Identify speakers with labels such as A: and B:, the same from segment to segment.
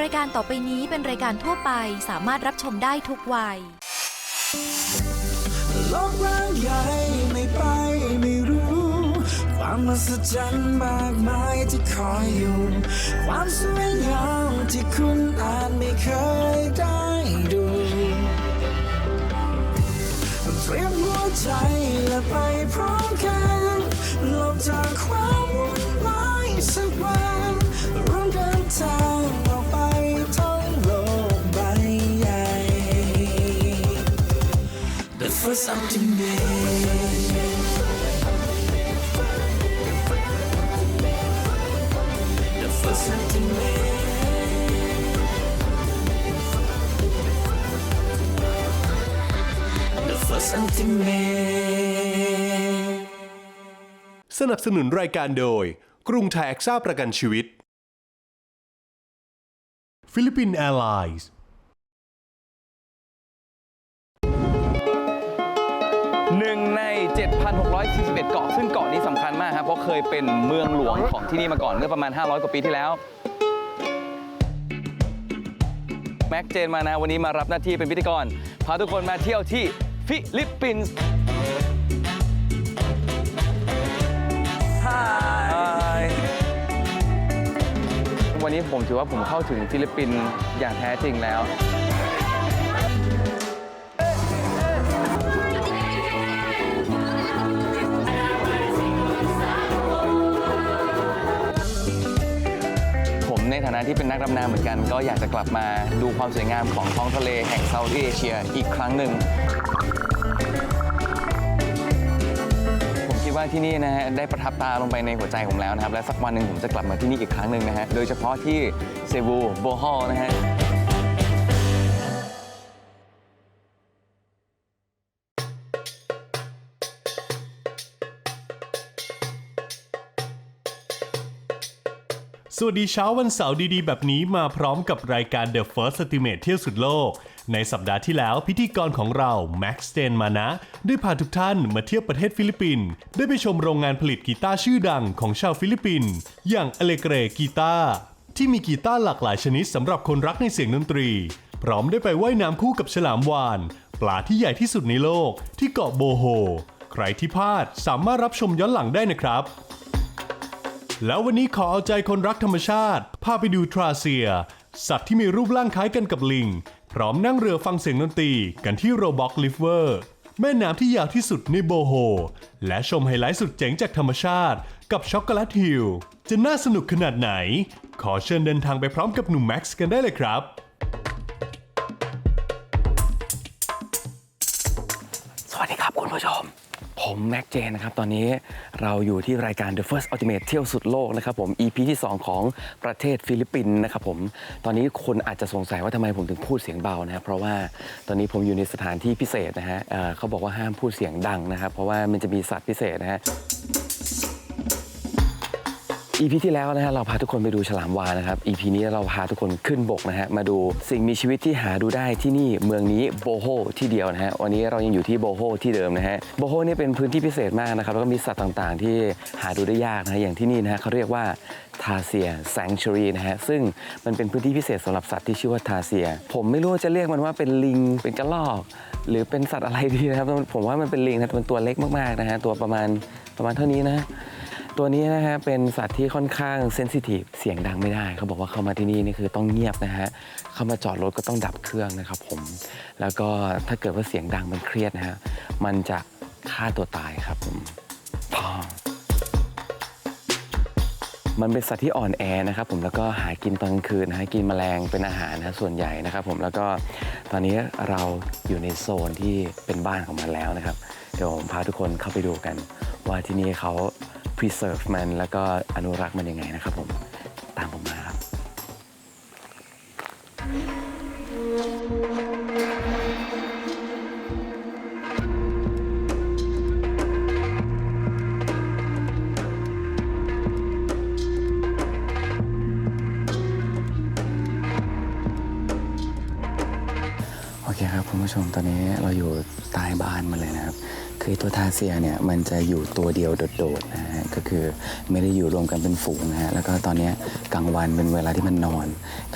A: รายการต่อไปนี้เป็นรายการทั่วไปสามารถรับชมได้ทุกวัย
B: โลกร้างใหญ่ไม่ไปไม่รู้ ความมหัศจรรย์มากมายที่คอยอยู่ ความสวยงามที่คุณอาจไม่เคยได้ up to me สนับ
C: สนุนรายการโดย กรุงไทยแอคซ่าประกันชีวิต ฟิลิปปินส์แอร์ไลน์
D: หนึ่งใน 7,641 เกาะ ซึ่งเกาะนี้สำคัญมากครับ เพราะเคยเป็นเมืองหลวงของที่นี่มาก่อนเมื่อประมาณ 500 กว่าปีที่แล้ว แม็กเจนมานะ วันนี้มารับหน้าที่เป็นพิธีกร พาทุกคนมาเที่ยวที่ฟิลิปปินส์ฮายวันนี้ผมถือว่าผมเข้าถึงฟิลิปปินส์อย่างแท้จริงแล้ว นะที่เป็นนักดำน้ำเหมือนกัน ก็อยากจะกลับมาดูความสวยงามของท้องทะเลแห่งเซาท์เอเชียอีกครั้งหนึ่งผมคิดว่าที่นี่นะฮะได้ประทับตาลงไปในหัวใจผมแล้วนะครับ และสักวันหนึ่งผมจะกลับมาที่นี่อีกครั้งหนึ่งนะฮะโดยเฉพาะที่เซบูโบฮอลนะฮะ
C: สวัสดีเช้าวันเสาร์ดีๆ แบบนี้มาพร้อมกับรายการ The First Estimate เที่ยวสุดโลก ในสัปดาห์ที่แล้วพิธีกรของเราแม็กซ์เจนมานะ ได้พาทุกท่านมาเที่ยวประเทศฟิลิปปินส์ได้ไปชมโรงงานผลิตกีตาร์ชื่อดังของชาวฟิลิปปินส์อย่างอเลเกรกีตาร์ที่มีกีตาร์หลากหลายชนิดสำหรับคนรักในเสียงดนตรี พร้อมได้ไปว่ายน้ำคู่กับฉลามวาน ปลาที่ใหญ่ที่สุดในโลกที่เกาะโบโฮใครที่พลาดสามารถรับชมย้อนหลังได้นะครับ แล้ววันนี้ขอเอาใจคนรักธรรมชาติ พาไปดูทราเซีย สัตว์ที่มีรูปร่างคล้ายกันกับลิง พร้อมนั่งเรือฟังเสียงดนตรีกันที่โรบ็อกลิฟเวอร์แม่น้ำที่ยาวที่สุดในโบโฮ และชมไฮไลท์สุดเจ๋งจากธรรมชาติ กับช็อกโกแลตฮิลจะน่าสนุกขนาดไหน ขอเชิญเดินทางไปพร้อมกับหนุ่มแม็กซ์กันได้เลยครับ
D: ผมแม็กเจนนะครับ ตอนนี้เราอยู่ที่รายการ The First Ultimate เที่ยวสุดโลกนะครับผม EP ที่ 2 ของประเทศฟิลิปปินส์นะครับผม ตอนนี้คนอาจจะสงสัยว่าทำไมผมถึงพูดเสียงเบานะครับเพราะว่าตอนนี้ผมอยู่ในสถานที่พิเศษนะฮะเอ่อเขาบอกว่าห้ามพูดเสียงดังนะครับ เพราะว่ามันจะมีสัตว์พิเศษนะฮะ EP ที่แล้วนะฮะเราพาทุกคนไปดูฉลามวานะครับ EP นี้เราพาทุกคนขึ้นบกนะฮะมาดูสิ่งมีชีวิตที่หาดูได้ที่นี่เมืองนี้โบโฮที่เดียวนะฮะวันนี้เรายังอยู่ที่โบโฮที่เดิมนะฮะโบโฮนี่เป็นพื้นที่พิเศษมากนะครับแล้วก็มีสัตว์ต่างๆ ที่หาดูได้ยากนะฮะอย่างที่นี่นะฮะเขาเรียกว่าทาเซียแซงชูรีนะฮะซึ่งมันเป็นพื้นที่พิเศษสำหรับสัตว์ที่ชื่อว่าทาเซีย ผมไม่รู้จะเรียกมันว่าเป็นลิงเป็นกระรอกหรือเป็นสัตว์อะไรดีนะครับผมว่ามันเป็นลิงนะมันตัวเล็กมากๆนะฮะตัวประมาณประมาณเท่านี้นะ ตัวนี้นะฮะเป็นสัตว์ที่ค่อนข้างเซนซิทีฟเสียงดังไม่ได้ เขาบอกว่าเข้ามาที่นี่นี่คือต้องเงียบนะฮะเข้ามาจอดรถก็ต้องดับเครื่องนะครับผม แล้วก็ถ้าเกิดว่าเสียงดังมันเครียดนะฮะมันจะฆ่าตัวตายครับผมพอมันเป็นสัตว์ที่อ่อนแอนะครับผมแล้วก็หากินตอนกลางคืนนะฮะกินแมลงเป็นอาหารนะส่วนใหญ่นะครับผมแล้วก็ตอนนี้เราอยู่ในโซนที่เป็นบ้านของมันแล้วนะครับ เดี๋ยวผมพาทุกคนเข้าไปดูกัน ว่าที่นี่เขา preserve มัน แล้วก็อนุรักษ์มันยังไงนะครับผม ตามผมมาครับ โอเคครับคุณผู้ชมตอนนี้เราอยู่ใต้บ้านมันเลยนะครับ คือตัวทาเซียเนี่ยมันจะอยู่ตัวเดียวโดดๆนะฮะก็คือไม่ได้อยู่รวมกันเป็นฝูงนะฮะแล้วก็ตอนนี้กลางวันเป็นเวลาที่มันนอน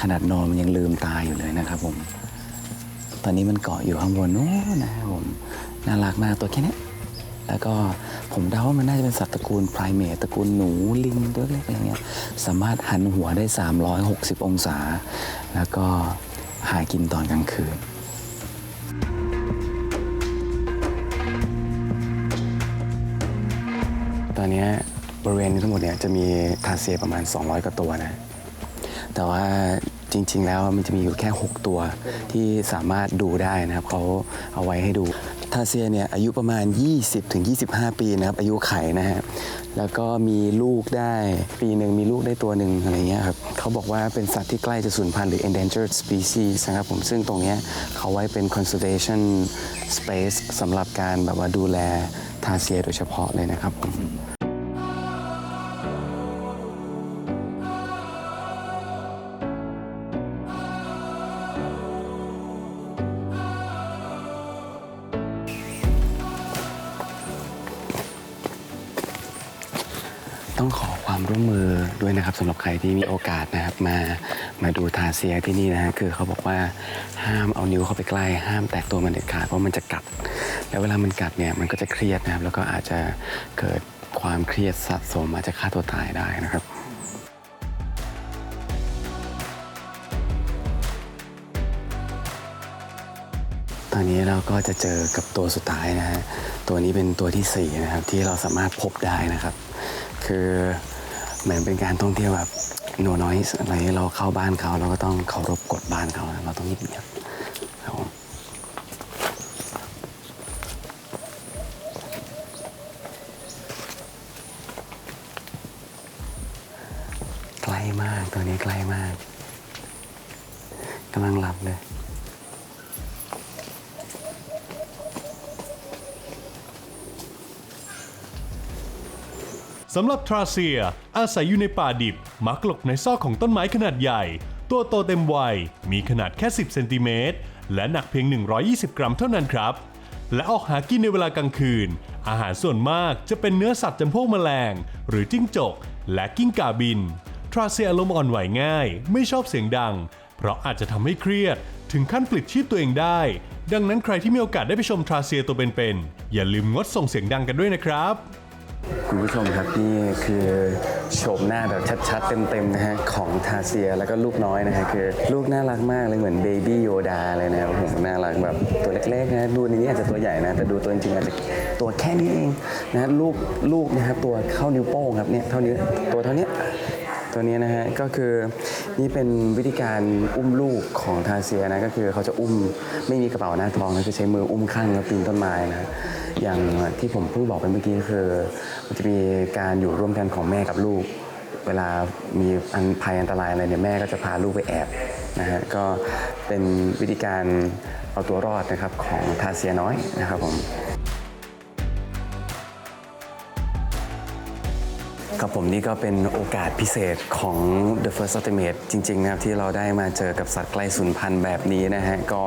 D: ขนาดนอนมันยังลืมตาอยู่เลยนะครับผม ตอนนี้มันเกาะอยู่ข้างบนนู้นนะครับผมน่ารักมากตัวแค่นี้แล้วก็ผมเดาว่ามันน่าจะเป็นสัตว์ตระกูลไพรเมตตระกูลหนูลิงตัวเล็กอะไรเงี้ยสามารถหันหัวได้ 360 องศา แล้วก็หากินตอนกลางคืน อนนี้บริเวณนี้ทั้งหมดเนี่ยจะมีทาเซียประมาณ 200กว่าตัวนะ แต่ว่าจริง ๆ แล้วมันจะมีอยู่แค่ 6 ตัวที่สามารถดูได้นะครับเขาเอาไว้ให้ดูทาเซียเนี่ยอายุประมาณ 20-25 ปีนะครับอายุไข่นะฮะแล้วก็มีลูกได้ปีหนึ่งมีลูกได้ตัวหนึ่งอะไรเงี้ยครับเขาบอกว่าเป็นสัตว์ที่ใกล้จะสูญพันธุ์หรือ endangered species นะครับผมซึ่งตรงเนี้ยเขาไว้เป็น conservation space สำหรับการแบบว่าดูแลทาเซียโดยเฉพาะเลยนะครับผม ร่วมมือด้วยนะครับสำหรับใครที่มีโอกาสนะครับมามาดูทาเซียที่นี่นะฮะคือเขาบอกว่าห้ามเอานิ้วเข้าไปใกล้ห้ามแตะตัวมันเด็ดขาดเพราะมันจะกัด แล้วเวลามันกัดเนี่ยมันก็จะเครียดนะครับแล้วก็อาจจะเกิดความเครียดสะสมอาจจะฆ่าตัวตายได้นะครับตอนนี้เราก็จะเจอกับตัวสุดท้ายนะฮะ ตัวนี้เป็นตัวที่สี่นะครับที่เราสามารถพบได้นะครับ คือ เหมือนเป็นการท่องเที่ยวแบบโนน้อยอะไรเราเข้าบ้านเขาเราก็ต้องเคารพกฎบ้านเขานะเราต้องเงียบๆครับผมใกล้มากตัวนี้ใกล้มากกำลังหลับเลย
C: สำหรับทราเซีย อาศัยอยู่ในป่าดิบ มักหลบในซอกของต้นไม้ขนาดใหญ่ ตัวโตเต็มวัย มีขนาดแค่ 10 เซนติเมตร และหนักเพียง 120 กรัมเท่านั้นครับ และออกหากินในเวลากลางคืน อาหารส่วนมากจะเป็นเนื้อสัตว์จำพวกแมลง หรือจิ้งจก และกิ้งก่าบิน ทราเซียอารมณ์อ่อนไหวง่าย ไม่ชอบเสียงดัง เพราะอาจจะทำให้เครียด ถึงขั้นปลิดชีพตัวเองได้ ดังนั้นใครที่มีโอกาสได้ไปชมทราเซียตัวเป็นๆ อย่าลืมงดส่งเสียงดังกันด้วยนะครับ
D: คุณผู้ชมครับนี่คือโฉมหน้าแบบชัดๆ เต็มๆนะฮะของทาเซียแล้วก็ลูกน้อยนะฮะคือลูกน่ารักมากเลยเหมือนเบบี้โยดาเลยนะครับผมน่ารักแบบตัวเล็กๆนะดูในนี้อาจจะตัวใหญ่นะแต่ดูตัวจริงๆอาจจะตัวแค่นี้เองนะฮะลูกลูกนะครับตัวเข้านิ้วโป้งครับเนี่ยเท่านี้ตัวเท่านี้ตัวนี้นะฮะก็คือนี่เป็นวิธีการอุ้มลูกของทาเซียนะก็คือเขาจะอุ้มไม่มีกระเป๋าหน้าท้องนะคือใช้มืออุ้มข้างแล้วปีนต้นไม้นะ อย่างที่ผมเพิ่งบอกไปเมื่อกี้คือ มันจะมีการอยู่ร่วมกันของแม่กับลูก เวลามีอันภัยอันตรายอะไรเนี่ยแม่ก็จะพาลูกไปแอบนะฮะก็เป็นวิธีการเอาตัวรอดนะครับของทาเซียน้อยนะครับผม ครับผมนี่ก็เป็นโอกาสพิเศษของ The First Ultimate จริงๆนะครับที่เราได้มาเจอกับสัตว์ใกล้สูญพันธุ์แบบนี้นะฮะ ก็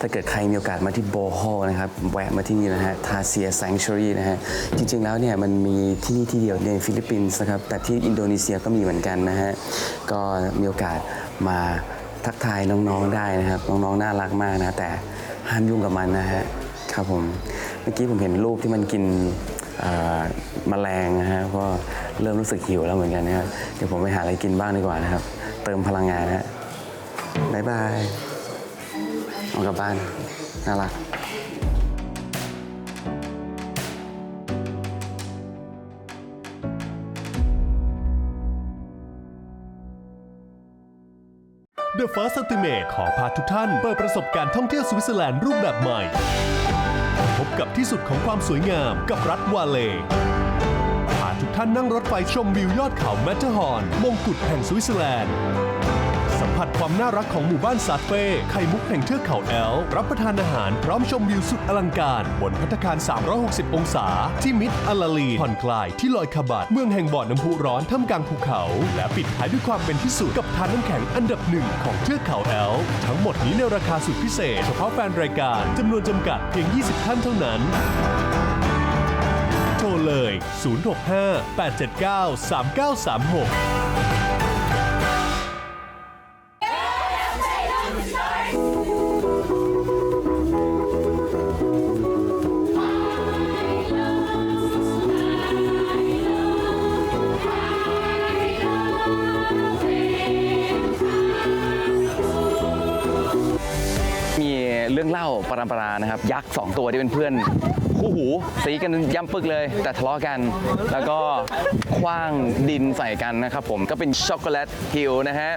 D: ถ้าเกิดใครมีโอกาสมาที่โบโฮนะครับ แวะมาที่นี่นะฮะทาเซีย Sanctuary นะฮะ จริงๆแล้วเนี่ยมันมีที่นี่ที่เดียวในฟิลิปปินส์นะครับ แต่ที่อินโดนีเซียก็มีเหมือนกันนะฮะ ก็มีโอกาสมาทักทายน้องๆได้นะครับ น้องๆน่ารักมากนะแต่ห้ามยุ่งกับมันนะฮะครับผมเมื่อกี้ผมเห็นรูปที่มันกินแมลงนะฮะก็ เริ่มรู้สึกหิวแล้วเหมือนกันนะครับเดี๋ยวผมไปหาอะไรกินบ้างดีกว่านะครับ เติมพลังงานนะฮะบายบายเอากลับบ้าน น่ารัก
C: The First Ultimate ขอพาทุกท่านเปิดประสบการณ์ท่องเที่ยวสวิตเซอร์แลนด์รูปแบบใหม่ พบกับที่สุดของความสวยงามกับรัฐวาเล ท่านนั่งรถไฟชมวิวยอดเขาแมทเทอร์ฮอร์นมงกุฎแห่งสวิตเซอร์แลนด์ สัมผัสความน่ารักของหมู่บ้านซาเฟ่ไข่มุกแห่งเทือกเขาแอล รับประทานอาหารพร้อมชมวิวสุดอลังการ บนพัฒคาร 360 องศา ที่มิดอลาลีผ่อนคลายที่ลอยคาบัดเมืองแห่งบ่อน้ำพุร้อนท่ามกลางภูเขา และปิดท้ายด้วยความเป็นที่สุดกับทานน้ำแข็งอันดับหนึ่งของเทือกเขาแอล ทั้งหมดนี้ในราคาสุดพิเศษ เฉพาะแฟนรายการจำนวนจำกัดเพียง 20 ท่านเท่านั้น เลย 065 879 3936
D: มีเรื่องเล่าปรำปรานะครับ ยักษ์สองตัวที่เป็นเพื่อน คู่หูสีกันย่ำปึกเลย แต่ทะเลาะกัน แล้วก็คว้างดินใส่กันนะครับผมก็เป็นช็อกโกแลตฮิลนะฮะ